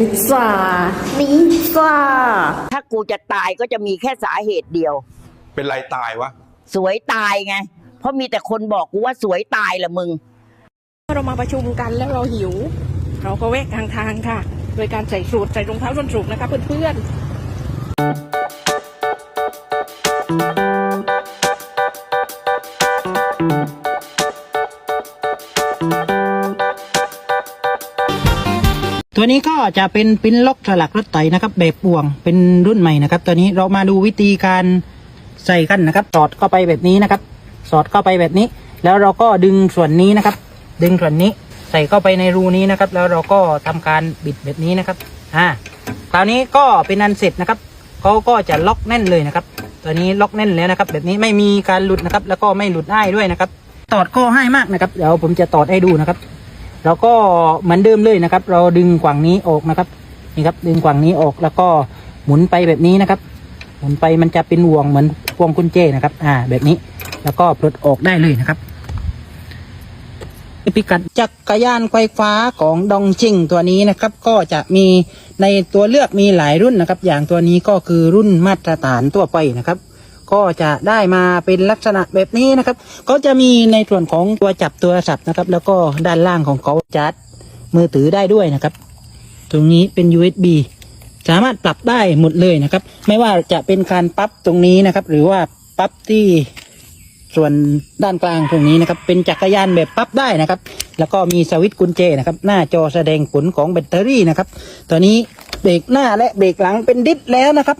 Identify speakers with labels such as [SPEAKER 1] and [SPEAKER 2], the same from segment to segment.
[SPEAKER 1] ลิซ่าลิซ่า
[SPEAKER 2] ถ้ากูจะตายก็จะมีแค่สาเหตุเดียว
[SPEAKER 3] เป็นไรตายวะ
[SPEAKER 2] สวยตายไง เพราะมีแต่คนบอกกูว่าสวยตายละมึง
[SPEAKER 1] เรามาประชุมกันแล้วเราหิว เราก็แวะทางทางค่ะ โดยการใส่สูทใส่รองเท้าส้นสูงนะคะเพื่อนๆ
[SPEAKER 4] ตัวนี้ก็จะเป็นปิ้นล็อกสลักรถไถนะครับ แบบป่วงเป็นรุ่นใหม่นะครับ ตัวนี้เรามาดูวิธีการใส่กันนะครับ สอดเข้าไปแบบนี้นะครับ สอดเข้าไปแบบนี้ แล้วเราก็ดึงส่วนนี้นะครับ ดึงส่วนนี้ใส่เข้าไปในรูนี้นะครับ แล้วเราก็ทำการบิดแบบนี้นะครับอ่าคราวนี้ก็เป็นอันเสร็จนะครับเขาก็จะล็อกแน่นเลยนะครับ ตัวนี้ล็อกแน่นแล้วนะครับ แบบนี้ไม่มีการหลุดนะครับ แล้วก็ไม่หลุดง่ายด้วยนะครับ ตอดก็ให้มากนะครับ เดี๋ยวผมจะตอดให้ดูนะครับ แล้วก็เหมือนเดิมเลยนะครับ เราดึงกว่างนี้ออกนะครับนี่ครับ ดึงกว่างนี้ออกแล้วก็หมุนไปแบบนี้นะครับ หมุนไปมันจะเป็นห่วงเหมือนพวงกุญแจนะครับ อ่า แบบนี้ แล้วก็ปลดออกได้เลยนะครับพิกัดจักรยานไฟฟ้าของดองชิงตัวนี้นะครับ ก็จะมีในตัวเลือกมีหลายรุ่นนะครับ อย่างตัวนี้ก็คือรุ่นมาตรฐานตัวไปนะครับ ก็จะได้มาเป็นลักษณะแบบนี้นะครับ ก็จะมีในส่วนของตัวจับโทรศัพท์นะครับ แล้วก็ด้านล่างของเขาจัดมือถือได้ด้วยนะครับ ตรงนี้เป็น USB สามารถปรับได้หมดเลยนะครับ ไม่ว่าจะเป็นการปรับตรงนี้นะครับ หรือว่าปรับที่ส่วนด้านกลางตรงนี้นะครับ เป็นจักรยานแบบปรับได้นะครับ แล้วก็มีสวิตช์กุญแจนะครับ หน้าจอแสดงผลของแบตเตอรี่นะครับตัวนี้เบรกหน้าและเบรกหลังเป็นดิสแล้วนะครับ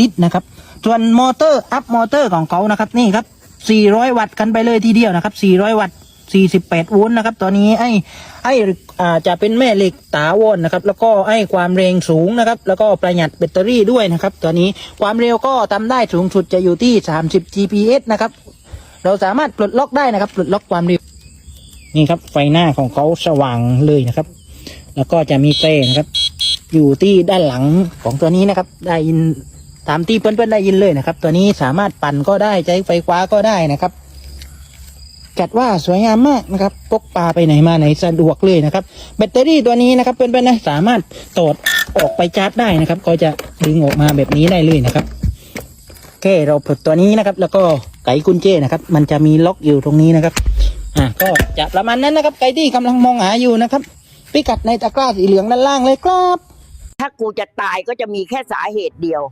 [SPEAKER 4] ดิสนะครับ ส่วนมอเตอร์อัพมอเตอร์ของเขานะครับนี่ครับ 400 วัตต์กันไปเลยทีเดียวนะครับ 400 วัตต์48โวลต์นะครับตัวนี้ไอ้ไอ้อ่าจะเป็นแม่เหล็กตาวอนนะครับ แล้วก็ไอ้ความแรงสูงนะครับ แล้วก็ประหยัดแบตเตอรี่ด้วยนะครับตัวนี้ความเร็วก็ทำได้สูงสุดจะอยู่ที่ 30 GPS นะครับ เราสามารถปลดล็อกได้นะครับ ปลดล็อกความเร็ว นี่ครับ ไฟหน้าของเขาสว่างเลยนะครับ แล้วก็จะมีเฟนะครับ อยู่ที่ด้านหลังของตัวนี้นะครับ ได้ยิน ตามที่เพื่อนๆได้ยินเลยนะครับ ตัวนี้สามารถปั่นก็ได้ใช้ไฟฟ้าก็ได้นะครับ จัดว่าสวยงามมากนะครับพกปลาไปไหนมาไหนสะดวกเลยนะครับ แบตเตอรี่ตัวนี้นะครับเพื่อนๆนะสามารถตอดออกไปชาร์จได้นะครับ ก็จะดึงออกมาแบบนี้ได้เลยนะครับแค่เราปลดตัวนี้นะครับ แล้วก็ไขกุญแจนะครับ มันจะมีล็อกอยู่ตรงนี้นะครับอะก็จะประมาณนั้นนะครับใครที่กำลังมองหาอยู่นะครับพิกัดในตะกร้าสีเหลืองด้านล่างเลยครับ
[SPEAKER 2] ถ้ากูจะตายก็จะมีแค่สาเหตุเดียว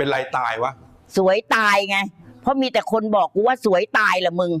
[SPEAKER 3] เป็นไรตายวะ
[SPEAKER 2] สวยตายไง เพราะมีแต่คนบอกกูว่าสวยตายละมึง